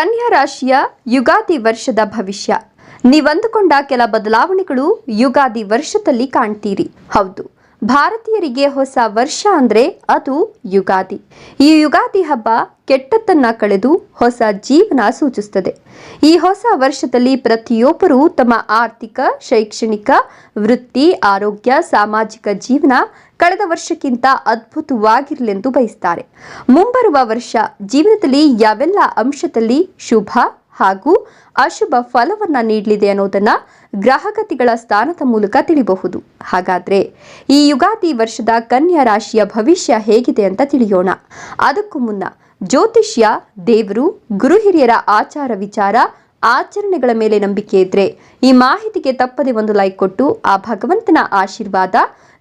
ಕನ್ಯಾ ರಾಶಿಯ ಯುಗಾದಿ ವರ್ಷದ ಭವಿಷ್ಯ. ನೀವಂದುಕೊಂಡ ಕೆಲ ಬದಲಾವಣೆಗಳು ಯುಗಾದಿ ವರ್ಷದಲ್ಲಿ ಕಾಣ್ತೀರಿ. ಹೌದು. ಭಾರತೀಯರಿಗೆ ಹೊಸ ವರ್ಷ ಅಂದ್ರೆ ಅದು ಯುಗಾದಿ. ಈ ಯುಗಾದಿ ಹಬ್ಬ ಕೆಟ್ಟದ್ದನ್ನ ಕಳೆದು ಹೊಸ ಜೀವನ ಸೂಚಿಸುತ್ತದೆ. ಈ ಹೊಸ ವರ್ಷದಲ್ಲಿ ಪ್ರತಿಯೊಬ್ಬರೂ ತಮ್ಮ ಆರ್ಥಿಕ, ಶೈಕ್ಷಣಿಕ, ವೃತ್ತಿ, ಆರೋಗ್ಯ, ಸಾಮಾಜಿಕ ಜೀವನ ಕಳೆದ ವರ್ಷಕ್ಕಿಂತ ಅದ್ಭುತವಾಗಿರಲೆಂದು ಬಯಸ್ತಾರೆ. ಮುಂಬರುವ ವರ್ಷ ಜೀವನದಲ್ಲಿ ಯಾವೆಲ್ಲ ಅಂಶದಲ್ಲಿ ಶುಭ ಹಾಗೂ ಅಶುಭ ಫಲವನ್ನ ನೀಡಲಿದೆ ಅನ್ನೋದನ್ನ ಗ್ರಹಗತಿಗಳ ಸ್ಥಾನದ ಮೂಲಕ ತಿಳಿಬಹುದು. ಹಾಗಾದ್ರೆ ಈ ಯುಗಾದಿ ವರ್ಷದ ಕನ್ಯಾ ರಾಶಿಯ ಭವಿಷ್ಯ ಹೇಗಿದೆ ಅಂತ ತಿಳಿಯೋಣ. ಅದಕ್ಕೂ ಮುನ್ನ ಜ್ಯೋತಿಷ್ಯ, ದೇವರು, ಗುರು ಹಿರಿಯರ ಆಚಾರ ವಿಚಾರ ಆಚರಣೆಗಳ ಮೇಲೆ ನಂಬಿಕೆ ಇದ್ರೆ ಈ ಮಾಹಿತಿಗೆ ತಪ್ಪದೆ ಒಂದು ಲೈಕ್ ಕೊಟ್ಟು ಆ ಭಗವಂತನ ಆಶೀರ್ವಾದ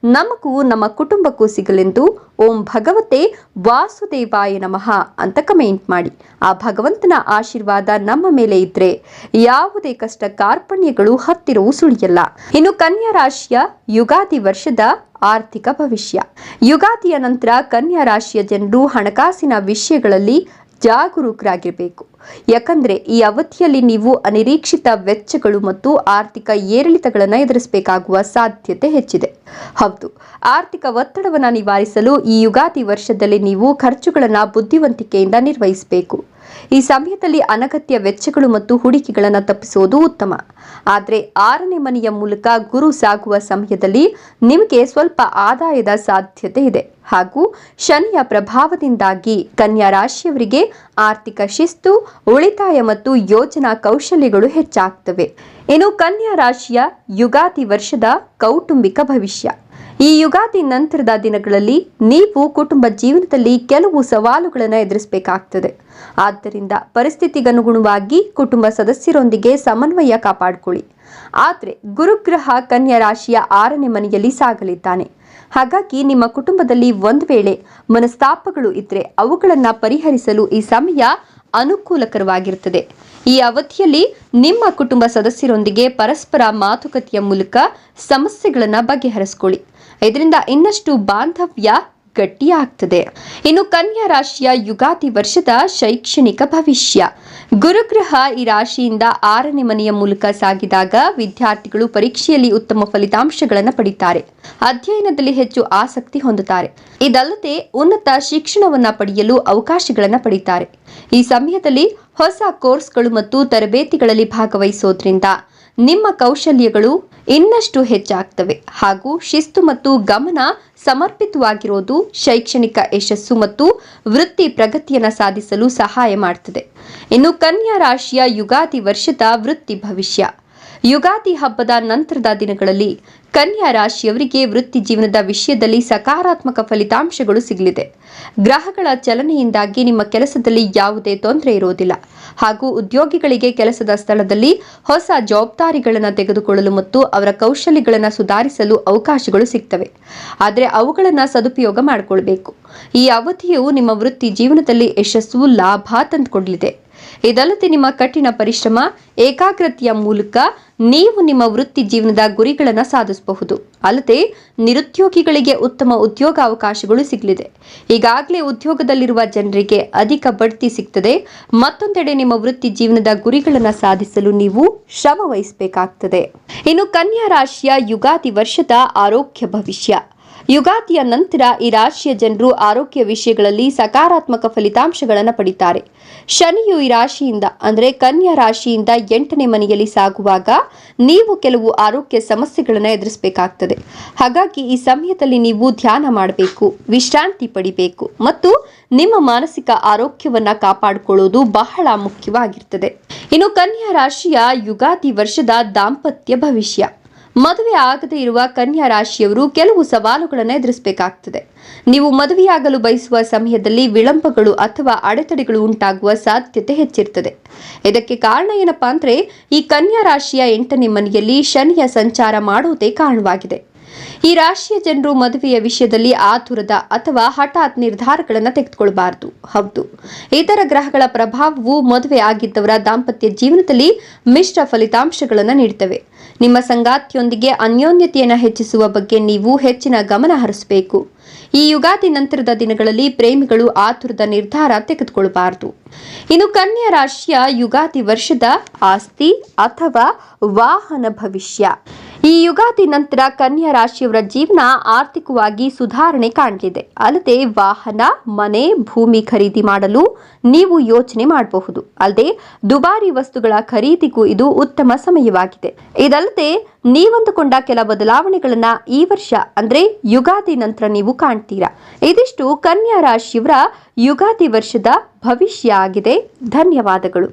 ನಮಗೂ ನಮ್ಮ ಕುಟುಂಬಕ್ಕೂ ಸಿಗಲೆಂದು ಓಂ ಭಗವತೆ ವಾಸುದೇವಾಯ ನಮಃ ಅಂತ ಕಮೆಂಟ್ ಮಾಡಿ. ಆ ಭಗವಂತನ ಆಶೀರ್ವಾದ ನಮ್ಮ ಮೇಲೆ ಇದ್ರೆ ಯಾವುದೇ ಕಷ್ಟ ಕಾರ್ಪಣ್ಯಗಳು ಹತ್ತಿರವೂ ಸುಳಿಯಲ್ಲ. ಇನ್ನು ಕನ್ಯಾ ರಾಶಿಯ ಯುಗಾದಿ ವರ್ಷದ ಆರ್ಥಿಕ ಭವಿಷ್ಯ. ಯುಗಾದಿಯ ನಂತರ ಕನ್ಯಾ ರಾಶಿಯ ಜನರು ಹಣಕಾಸಿನ ವಿಷಯಗಳಲ್ಲಿ ಜಾಗರೂಕರಾಗಿರಬೇಕು. ಯಾಕಂದ್ರೆ ಈ ಅವಧಿಯಲ್ಲಿ ನೀವು ಅನಿರೀಕ್ಷಿತ ವೆಚ್ಚಗಳು ಮತ್ತು ಆರ್ಥಿಕ ಏರಿಳಿತಗಳನ್ನು ಎದುರಿಸಬೇಕಾಗುವ ಸಾಧ್ಯತೆ ಹೆಚ್ಚಿದೆ. ಹೌದು, ಆರ್ಥಿಕ ಒತ್ತಡವನ್ನು ನಿವಾರಿಸಲು ಈ ಯುಗಾದಿ ವರ್ಷದಲ್ಲಿ ನೀವು ಖರ್ಚುಗಳನ್ನು ಬುದ್ಧಿವಂತಿಕೆಯಿಂದ ನಿರ್ವಹಿಸಬೇಕು. ಈ ಸಮಯದಲ್ಲಿ ಅನಗತ್ಯ ವೆಚ್ಚಗಳು ಮತ್ತು ಹೂಡಿಕೆಗಳನ್ನು ತಪ್ಪಿಸುವುದು ಉತ್ತಮ. ಆದರೆ ಆರನೇ ಮನೆಯ ಮೂಲಕ ಗುರು ಸಾಗುವ ಸಮಯದಲ್ಲಿ ನಿಮಗೆ ಸ್ವಲ್ಪ ಆದಾಯದ ಸಾಧ್ಯತೆ ಇದೆ. ಹಾಗೂ ಶನಿಯ ಪ್ರಭಾವದಿಂದಾಗಿ ಕನ್ಯಾ ರಾಶಿಯವರಿಗೆ ಆರ್ಥಿಕ ಶಿಸ್ತು, ಉಳಿತಾಯ ಮತ್ತು ಯೋಜನಾ ಕೌಶಲ್ಯಗಳು ಹೆಚ್ಚಾಗ್ತವೆ. ಇನ್ನು ಕನ್ಯಾ ರಾಶಿಯ ಯುಗಾದಿ ವರ್ಷದ ಕೌಟುಂಬಿಕ ಭವಿಷ್ಯ. ಈ ಯುಗಾದಿ ನಂತರದ ದಿನಗಳಲ್ಲಿ ನೀವು ಕುಟುಂಬ ಜೀವನದಲ್ಲಿ ಕೆಲವು ಸವಾಲುಗಳನ್ನು ಎದುರಿಸಬೇಕಾಗ್ತದೆ. ಆದ್ದರಿಂದ ಪರಿಸ್ಥಿತಿಗನುಗುಣವಾಗಿ ಕುಟುಂಬ ಸದಸ್ಯರೊಂದಿಗೆ ಸಮನ್ವಯ ಕಾಪಾಡಿಕೊಳ್ಳಿ. ಆದರೆ ಗುರುಗ್ರಹ ಕನ್ಯಾ ರಾಶಿಯ ಆರನೇ ಮನೆಯಲ್ಲಿ ಸಾಗಲಿದ್ದಾನೆ. ಹಾಗಾಗಿ ನಿಮ್ಮ ಕುಟುಂಬದಲ್ಲಿ ಒಂದು ವೇಳೆ ಮನಸ್ತಾಪಗಳು ಇದ್ರೆ ಅವುಗಳನ್ನು ಪರಿಹರಿಸಲು ಈ ಸಮಯ ಅನುಕೂಲಕರವಾಗಿರುತ್ತದೆ. ಈ ಅವಧಿಯಲ್ಲಿ ನಿಮ್ಮ ಕುಟುಂಬ ಸದಸ್ಯರೊಂದಿಗೆ ಪರಸ್ಪರ ಮಾತುಕತೆಯ ಮೂಲಕ ಸಮಸ್ಯೆಗಳನ್ನು ಬಗೆಹರಿಸಿಕೊಳ್ಳಿ. ಇದರಿಂದ ಇನ್ನಷ್ಟು ಬಾಂಧವ್ಯ ಗಟ್ಟಿಯಾಗ್ತದೆ. ಇನ್ನು ಕನ್ಯಾ ರಾಶಿಯ ಯುಗಾದಿ ವರ್ಷದ ಶೈಕ್ಷಣಿಕ ಭವಿಷ್ಯ. ಗುರುಗ್ರಹ ಈ ರಾಶಿಯಿಂದ ಆರನೇ ಮನೆಯ ಮೂಲಕ ಸಾಗಿದಾಗ ವಿದ್ಯಾರ್ಥಿಗಳು ಪರೀಕ್ಷೆಯಲ್ಲಿ ಉತ್ತಮ ಫಲಿತಾಂಶಗಳನ್ನು ಪಡಿತಾರೆ. ಅಧ್ಯಯನದಲ್ಲಿ ಹೆಚ್ಚು ಆಸಕ್ತಿ ಹೊಂದುತ್ತಾರೆ. ಇದಲ್ಲದೆ ಉನ್ನತ ಶಿಕ್ಷಣವನ್ನ ಪಡೆಯಲು ಅವಕಾಶಗಳನ್ನು ಪಡಿತಾರೆ. ಈ ಸಮಯದಲ್ಲಿ ಹೊಸ ಕೋರ್ಸ್ಗಳು ಮತ್ತು ತರಬೇತಿಗಳಲ್ಲಿ ಭಾಗವಹಿಸೋದ್ರಿಂದ ನಿಮ್ಮ ಕೌಶಲ್ಯಗಳು ಇನ್ನಷ್ಟು ಹೆಚ್ಚಾಗ್ತವೆ. ಹಾಗೂ ಶಿಸ್ತು ಮತ್ತು ಗಮನ ಸಮರ್ಪಿತವಾಗಿರೋದು ಶೈಕ್ಷಣಿಕ ಯಶಸ್ಸು ಮತ್ತು ವೃತ್ತಿ ಪ್ರಗತಿಯನ್ನು ಸಾಧಿಸಲು ಸಹಾಯ ಮಾಡ್ತದೆ. ಇನ್ನು ಕನ್ಯಾ ರಾಶಿಯ ಯುಗಾದಿ ವರ್ಷದ ವೃತ್ತಿ ಭವಿಷ್ಯ. ಯುಗಾದಿ ಹಬ್ಬದ ನಂತರದ ದಿನಗಳಲ್ಲಿ ಕನ್ಯಾ ರಾಶಿಯವರಿಗೆ ವೃತ್ತಿ ಜೀವನದ ವಿಷಯದಲ್ಲಿ ಸಕಾರಾತ್ಮಕ ಫಲಿತಾಂಶಗಳು ಸಿಗಲಿದೆ. ಗ್ರಹಗಳ ಚಲನೆಯಿಂದಾಗಿ ನಿಮ್ಮ ಕೆಲಸದಲ್ಲಿ ಯಾವುದೇ ತೊಂದರೆ ಇರೋದಿಲ್ಲ ಹಾಗೂ ಉದ್ಯೋಗಿಗಳಿಗೆ ಕೆಲಸದ ಸ್ಥಳದಲ್ಲಿ ಹೊಸ ಜವಾಬ್ದಾರಿಗಳನ್ನು ತೆಗೆದುಕೊಳ್ಳಲು ಮತ್ತು ಅವರ ಕೌಶಲ್ಯಗಳನ್ನು ಸುಧಾರಿಸಲು ಅವಕಾಶಗಳು ಸಿಗ್ತವೆ. ಆದರೆ ಅವುಗಳನ್ನು ಸದುಪಯೋಗ ಮಾಡಿಕೊಳ್ಬೇಕು. ಈ ಅವಧಿಯು ನಿಮ್ಮ ವೃತ್ತಿ ಜೀವನದಲ್ಲಿ ಯಶಸ್ಸು, ಲಾಭ ತಂದುಕೊಡಲಿದೆ. ಇದಲ್ಲದೆ ನಿಮ್ಮ ಕಠಿಣ ಪರಿಶ್ರಮ, ಏಕಾಗ್ರತೆಯ ಮೂಲಕ ನೀವು ನಿಮ್ಮ ವೃತ್ತಿ ಜೀವನದ ಗುರಿಗಳನ್ನು ಸಾಧಿಸಬಹುದು. ಅಲ್ಲದೆ ನಿರುದ್ಯೋಗಿಗಳಿಗೆ ಉತ್ತಮ ಉದ್ಯೋಗಾವಕಾಶಗಳು ಸಿಗಲಿದೆ. ಈಗಾಗಲೇ ಉದ್ಯೋಗದಲ್ಲಿರುವ ಜನರಿಗೆ ಅಧಿಕ ಬಡ್ತಿ ಸಿಗ್ತದೆ. ಮತ್ತೊಂದೆಡೆ ನಿಮ್ಮ ವೃತ್ತಿ ಜೀವನದ ಗುರಿಗಳನ್ನು ಸಾಧಿಸಲು ನೀವು ಶ್ರಮ ಇನ್ನು ಕನ್ಯಾ ರಾಶಿಯ ಯುಗಾದಿ ವರ್ಷದ ಆರೋಗ್ಯ ಭವಿಷ್ಯ. ಯುಗಾದಿಯ ನಂತರ ಈ ರಾಶಿಯ ಜನರು ಆರೋಗ್ಯ ವಿಷಯಗಳಲ್ಲಿ ಸಕಾರಾತ್ಮಕ ಫಲಿತಾಂಶಗಳನ್ನು ಪಡಿತಾರೆ. ಶನಿಯು ಈ ರಾಶಿಯಿಂದ, ಅಂದರೆ ಕನ್ಯಾ ರಾಶಿಯಿಂದ ಎಂಟನೇ ಮನೆಯಲ್ಲಿ ಸಾಗುವಾಗ ನೀವು ಕೆಲವು ಆರೋಗ್ಯ ಸಮಸ್ಯೆಗಳನ್ನು ಎದುರಿಸಬೇಕಾಗ್ತದೆ. ಹಾಗಾಗಿ ಈ ಸಮಯದಲ್ಲಿ ನೀವು ಧ್ಯಾನ ಮಾಡಬೇಕು, ವಿಶ್ರಾಂತಿ ಪಡಿಬೇಕು ಮತ್ತು ನಿಮ್ಮ ಮಾನಸಿಕ ಆರೋಗ್ಯವನ್ನು ಕಾಪಾಡಿಕೊಳ್ಳುವುದು ಬಹಳ ಮುಖ್ಯವಾಗಿರ್ತದೆ. ಇನ್ನು ಕನ್ಯಾ ರಾಶಿಯ ಯುಗಾದಿ ವರ್ಷದ ದಾಂಪತ್ಯ ಭವಿಷ್ಯ. ಮದುವೆ ಆಗದೇ ಇರುವ ಕನ್ಯಾ ರಾಶಿಯವರು ಕೆಲವು ಸವಾಲುಗಳನ್ನು ಎದುರಿಸಬೇಕಾಗ್ತದೆ. ನೀವು ಮದುವೆಯಾಗಲು ಬಯಸುವ ಸಮಯದಲ್ಲಿ ವಿಳಂಬಗಳು ಅಥವಾ ಅಡೆತಡೆಗಳು ಉಂಟಾಗುವ ಸಾಧ್ಯತೆ ಹೆಚ್ಚಿರ್ತದೆ ಇದಕ್ಕೆ ಕಾರಣ ಏನಪ್ಪಾ ಅಂದ್ರೆ ಈ ಕನ್ಯಾ ರಾಶಿಯ ಎಂಟನೇ ಮನೆಯಲ್ಲಿ ಶನಿಯ ಸಂಚಾರ ಮಾಡುವುದೇ ಕಾರಣವಾಗಿದೆ. ಈ ರಾಶಿಯ ಜನರು ಮದುವೆಯ ವಿಷಯದಲ್ಲಿ ಆತುರದ ಅಥವಾ ಹಠಾತ್ ನಿರ್ಧಾರಗಳನ್ನು ತೆಗೆದುಕೊಳ್ಳಬಾರದು ಹೌದು. ಇತರ ಗ್ರಹಗಳ ಪ್ರಭಾವವು ಮದುವೆ ಆಗಿದ್ದವರ ದಾಂಪತ್ಯ ಜೀವನದಲ್ಲಿ ಮಿಶ್ರ ಫಲಿತಾಂಶಗಳನ್ನು ನೀಡುತ್ತವೆ ನಿಮ್ಮ ಸಂಗಾತಿಯೊಂದಿಗೆ ಅನ್ಯೋನ್ಯತೆಯನ್ನು ಹೆಚ್ಚಿಸುವ ಬಗ್ಗೆ ನೀವು ಹೆಚ್ಚಿನ ಗಮನ ಹರಿಸಬೇಕು. ಈ ಯುಗಾದಿ ನಂತರದ ದಿನಗಳಲ್ಲಿ ಪ್ರೇಮಿಗಳು ಆತುರದ ನಿರ್ಧಾರ ತೆಗೆದುಕೊಳ್ಳಬಾರದು ಇನ್ನು ಕನ್ಯಾ ರಾಶಿಯ ಯುಗಾದಿ ವರ್ಷದ ಆಸ್ತಿ ಅಥವಾ ವಾಹನ ಭವಿಷ್ಯ. ಈ ಯುಗಾದಿ ನಂತರ ಕನ್ಯಾ ರಾಶಿಯವರ ಜೀವನ ಆರ್ಥಿಕವಾಗಿ ಸುಧಾರಣೆ ಕಾಣಲಿದೆ ಅಲ್ಲದೆ ವಾಹನ, ಮನೆ, ಭೂಮಿ ಖರೀದಿ ಮಾಡಲು ನೀವು ಯೋಚನೆ ಮಾಡಬಹುದು. ಅಲ್ಲದೆ ದುಬಾರಿ ವಸ್ತುಗಳ ಖರೀದಿಗೂ ಇದು ಉತ್ತಮ ಸಮಯವಾಗಿದೆ. ಇದಲ್ಲದೆ ನೀವಂದುಕೊಂಡ ಕೆಲ ಬದಲಾವಣೆಗಳನ್ನ ಈ ವರ್ಷ, ಅಂದ್ರೆ ಯುಗಾದಿ ನಂತರ ನೀವು ಕಾಣ್ತೀರಾ. ಇದಿಷ್ಟು ಕನ್ಯಾ ರಾಶಿಯವರ ಯುಗಾದಿ ವರ್ಷದ ಭವಿಷ್ಯ ಆಗಿದೆ. ಧನ್ಯವಾದಗಳು.